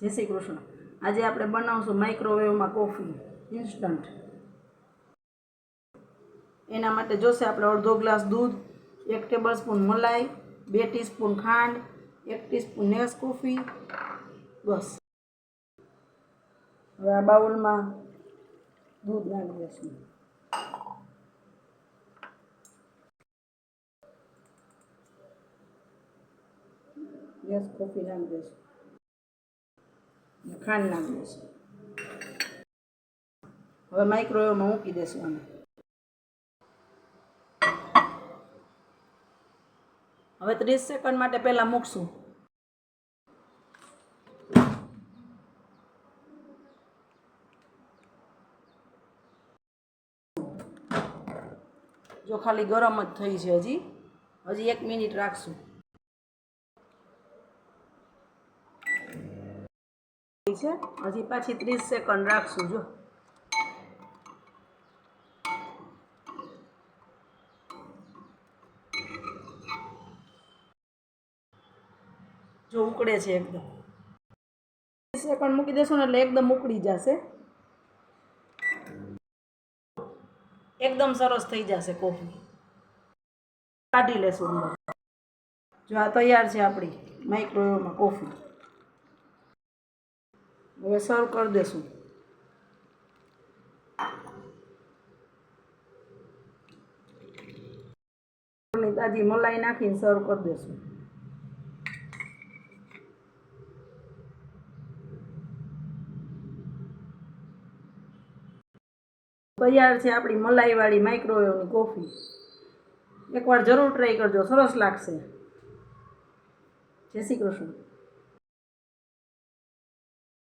જય શ્રી કૃષ્ણ. આજે આપણે બનાવશું માઇક્રોવેવમાં કોફી ઇન્સ્ટન્ટ એના માટે જોશે આપણે અડધો ગ્લાસ દૂધ, એક ટેબલ સ્પૂન મલાઈ, બે ટીસ્પૂન ખાંડ, એક ટીસ્પૂન નેસ કોફી બસ. હવે આ બાઉલમાં દૂધ નાખી દઈશું. નેસ કોફી નાખી દઈશું. ને ખાંડ નાખી દઈશું હવે માઇક્રોવેવમાં મૂકી દઈશું આને. હવે ત્રીસ સેકન્ડ માટે પહેલાં મૂકશું. જો ખાલી ગરમ જ થઈ છે હજી. હજી એક મિનિટ રાખશું. છે. હજી પાછી ત્રીસ સેકન્ડ રાખશું, જો. જો ઉકળે છે એકદમ. ત્રીસ સેકન્ડ મૂકી દેશો ને એટલે એકદમ ઉકળી જશે. એકદમ સરસ થઈ જશે કોફી. કાઢી લેશું જો આ તૈયાર છે આપણી માઇક્રોવેવમાં કોફી. હવે સર્વ કરી દેશું. તાજી મલાઈ નાખીને સર્વ કરી દેશું. તૈયાર છે આપણી મલાઈવાળી માઇક્રોવેવની કોફી એકવાર જરૂર ટ્રાય કરજો, સરસ લાગશે. જય શ્રી કૃષ્ણ.